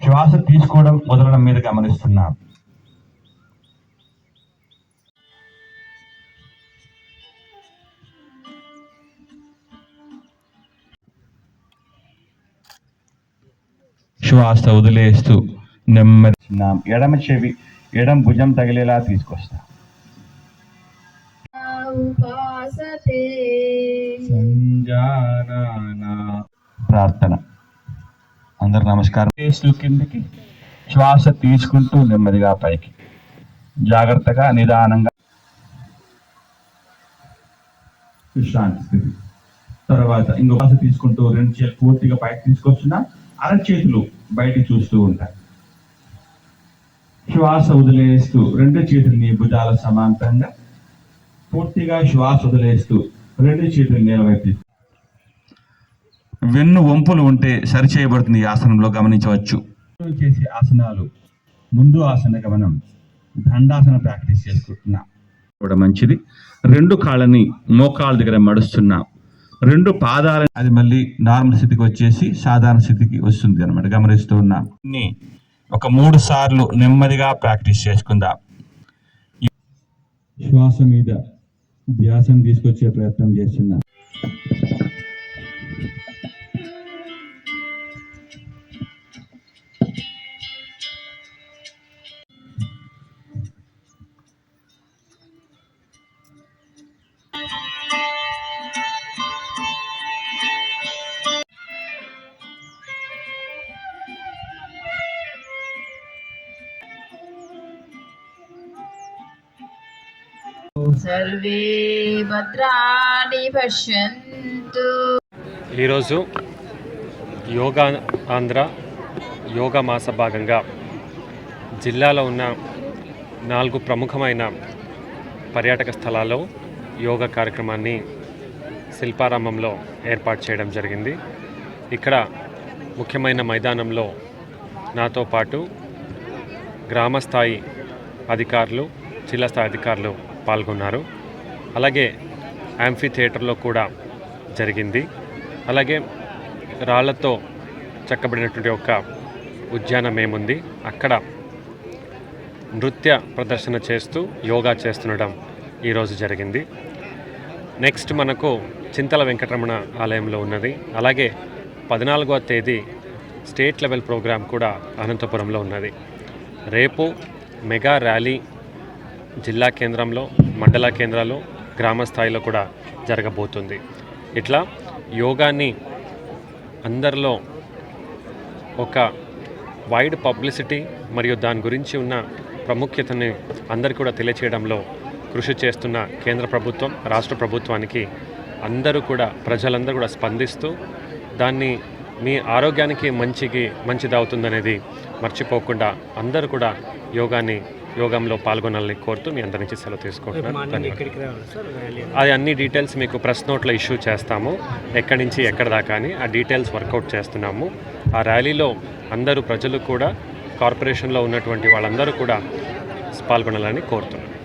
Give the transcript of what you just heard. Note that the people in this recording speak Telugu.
శ్వాస తీసుకోవడం వదలడం మీద గమనిస్తున్నాం. శ్వాస వదిలేస్తూ నెమ్మది ఎడమ చెవి ఎడమ భుజం తగిలేలా తీసుకొస్తా. ప్రార్థన. అందరు నమస్కారం. చేస్తూ కిందికి శ్వాస తీసుకుంటూ నెమ్మదిగా పైకి. జాగ్రత్తగా నిదానంగా. విశ్రాంతి స్థితి. తర్వాత ఇంకో శ్వాస తీసుకుంటూ రెండు చేతులు పూర్తిగా పైకి తీసుకొచ్చిన అరచేతులు బయటికి చూస్తూ ఉంటాయి. శ్వాస వదిలేస్తూ రెండు చేతుల్ని భుజాల సమాంతరంగా పూర్తిగా శ్వాస వదిలేస్తూ రెండు చేతులు నేలవైపు వెన్ను వంపులు ఉంటే సరిచేయబడుతుంది ఈ ఆసనంలో గమనించవచ్చు. చేసే ఆసనాలు ముందు ఆసన గమనం దండాసన ప్రాక్టీస్ చేసుకుంటున్నా. కూడా మంచిది. రెండు కాళ్ళని మోకాళ్ళ దగ్గర మడుస్తున్నా. రెండు పాదాల అది మళ్ళీ నార్మల్ స్థితికి వచ్చేసి సాధారణ స్థితికి వస్తుంది అనమాట గమనిస్తూ ఉన్నాం. ఒక మూడు సార్లు నెమ్మదిగా ప్రాక్టీస్ చేసుకుందాం. శ్వాస మీద ధ్యాసం తీసుకొచ్చే ప్రయత్నం చేస్తున్నా. సర్వే భద్రాణి పశ్యంతు. ఈరోజు యోగా ఆంధ్ర యోగా మాస భాగంగా జిల్లాలో ఉన్న నాలుగు ప్రముఖమైన పర్యాటక స్థలాల్లో యోగా కార్యక్రమాన్ని శిల్పారామంలో ఏర్పాటు చేయడం జరిగింది. ఇక్కడ ముఖ్యమైన మైదానంలో నాతో పాటు గ్రామస్థాయి అధికారులు జిల్లా స్థాయి అధికారులు పాల్గొన్నారు. అలాగే యాంఫీ థియేటర్లో కూడా జరిగింది. అలాగే రాళ్ళతో చెక్కబడినటువంటి ఒక ఉద్యానం ఏముంది? అక్కడ నృత్య ప్రదర్శన చేస్తూ యోగా చేస్తుండడం ఈరోజు జరిగింది. నెక్స్ట్ మనకు చింతల వెంకటరమణ ఆలయంలో ఉన్నది. అలాగే పద్నాలుగవ తేదీ స్టేట్ లెవెల్ ప్రోగ్రాం కూడా అనంతపురంలో ఉన్నది. రేపు మెగా ర్యాలీ జిల్లా కేంద్రంలో మండల కేంద్రాలు గ్రామ స్థాయిలో కూడా జరగబోతుంది. ఇట్లా యోగాని అందరిలో ఒక వైడ్ పబ్లిసిటీ మరియు దాని గురించి ఉన్న ప్రాముఖ్యతని అందరికీ కూడా తెలియచేయడంలో కృషి చేస్తున్న కేంద్ర ప్రభుత్వం రాష్ట్ర ప్రభుత్వానికి అందరూ కూడా ప్రజలందరూ కూడా స్పందిస్తూ దాన్ని మీ ఆరోగ్యానికి మంచికి మంచిది అవుతుందనేది మర్చిపోకుండా అందరూ కూడా యోగాని యోగంలో పాల్గొనాలని కోరుతూ మీ అందరి నుంచి సెలవు తీసుకుంటున్నాను. అది అన్ని డీటెయిల్స్ మీకు ప్రెస్ నోట్లో ఇష్యూ చేస్తాము. ఎక్కడి నుంచి ఎక్కడ దాకా అని ఆ డీటెయిల్స్ వర్కౌట్ చేస్తున్నాము. ఆ ర్యాలీలో అందరూ ప్రజలు కూడా కార్పొరేషన్లో ఉన్నటువంటి వాళ్ళందరూ కూడా పాల్గొనాలని కోరుతున్నాను.